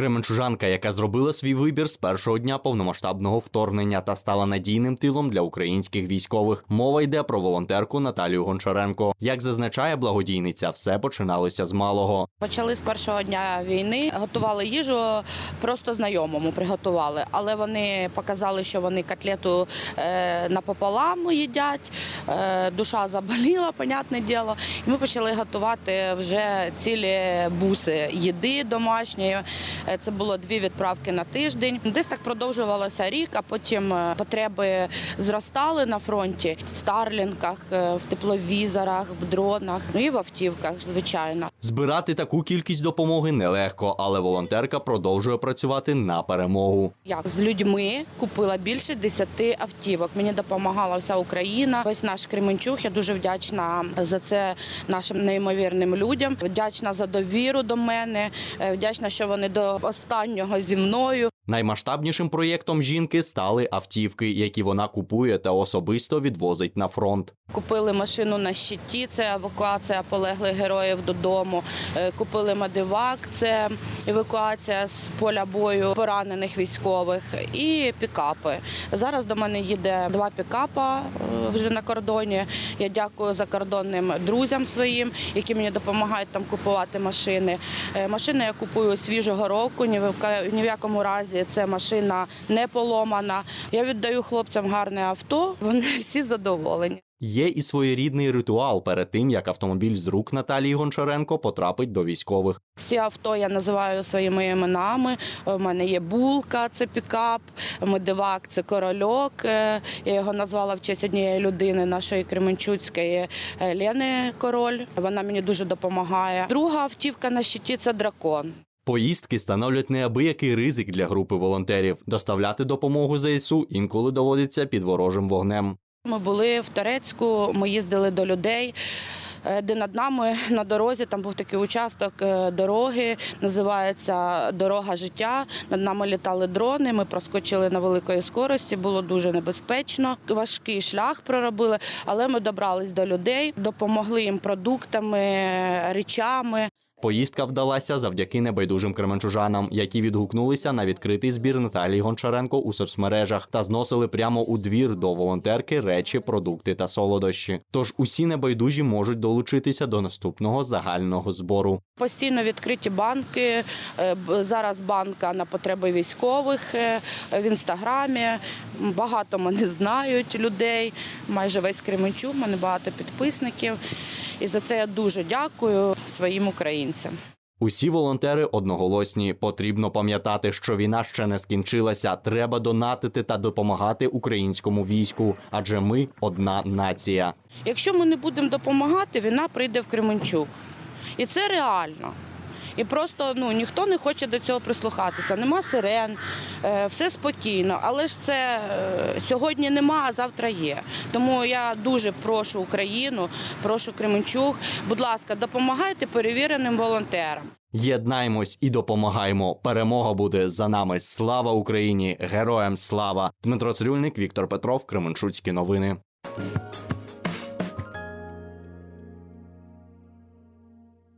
Кременчужанка, яка зробила свій вибір з першого дня повномасштабного вторгнення та стала надійним тилом для українських військових. Мова йде про волонтерку Наталію Гончаренко. Як зазначає благодійниця, все починалося з малого. Почали з першого дня війни, готували їжу просто знайомому, приготували. Але вони показали, що вони котлету е, напополам їдять. Е, душа заболіла, понятне діло. І ми почали готувати вже цілі буси їди домашньої. Е, Це було дві відправки на тиждень. Десь так продовжувалося рік, а потім е, потреби зростали на фронті в старлінках, е, в тепловізорах, в дронах, ну і в автівках, звичайно. Збирати таку кількість допомоги нелегко, але волонтерка продовжує працювати на перемогу. Як з людьми купила більше 10 автівок. Мені допомагала вся Україна, весь наш Кременчуг. Я дуже вдячна за це нашим неймовірним людям. Вдячна за довіру до мене. Вдячна, що вони до останнього зі мною. Наймасштабнішим проєктом жінки стали автівки, які вона купує та особисто відвозить на фронт. Купили машину на щиті, це евакуація полеглих героїв додому. Е, Купили медивак, це евакуація з поля бою поранених військових і пікапи. Зараз до мене їде два пікапа е, вже на кордоні. Я дякую закордонним друзям своїм, які мені допомагають там купувати машини. Е, Машини я купую свіжого року. Ні в якому разі це машина не поломана. Я віддаю хлопцям гарне авто. Вони всі задоволені. Є і своєрідний ритуал перед тим, як автомобіль з рук Наталії Гончаренко потрапить до військових. Всі авто я називаю своїми іменами. У мене є булка, це пікап, медивак, це корольок. Е, Я його назвала в честь однієї людини, нашої Кременчуцької е, Лени Король. Вона мені дуже допомагає. Друга автівка на щиті це дракон. Поїздки становлять неабиякий ризик для групи волонтерів. Доставляти допомогу ЗСУ інколи доводиться під ворожим вогнем. Ми були в Торецьку, ми їздили до людей. е, Де над нами на дорозі там був такий участок е, дороги, називається Дорога життя. Над нами літали дрони. Ми проскочили на великої скорості. Було дуже небезпечно. Важкий шлях проробили, але ми добрались до людей, допомогли їм продуктами, речами. Поїздка вдалася завдяки небайдужим кременчужанам, які відгукнулися на відкритий збір Наталії Гончаренко у соцмережах та зносили прямо у двір до волонтерки речі, продукти та солодощі. Тож усі небайдужі можуть долучитися до наступного загального збору. Постійно відкриті банки. Е, Зараз банка на потреби військових е, в інстаграмі. Багато мене знають людей. Майже весь Кременчук, мене багато підписників. І за це я дуже дякую своїм українцям. Усі волонтери одноголосні. Потрібно пам'ятати, що війна ще не скінчилася. Треба донатити та допомагати українському війську, адже ми одна нація. Якщо ми не будемо допомагати, війна прийде в Кременчук. І це реально. І просто ну ніхто не хоче до цього прислухатися. Нема сирен, е, все спокійно. Але ж це е, сьогодні нема, а завтра є. Тому я дуже прошу Україну, прошу Кременчук, будь ласка, допомагайте перевіреним волонтерам. Єднаймось і допомагаємо. Перемога буде за нами. Слава Україні! Героям слава! Дмитро Цирюльник, Віктор Петров, Кременчуцькі новини.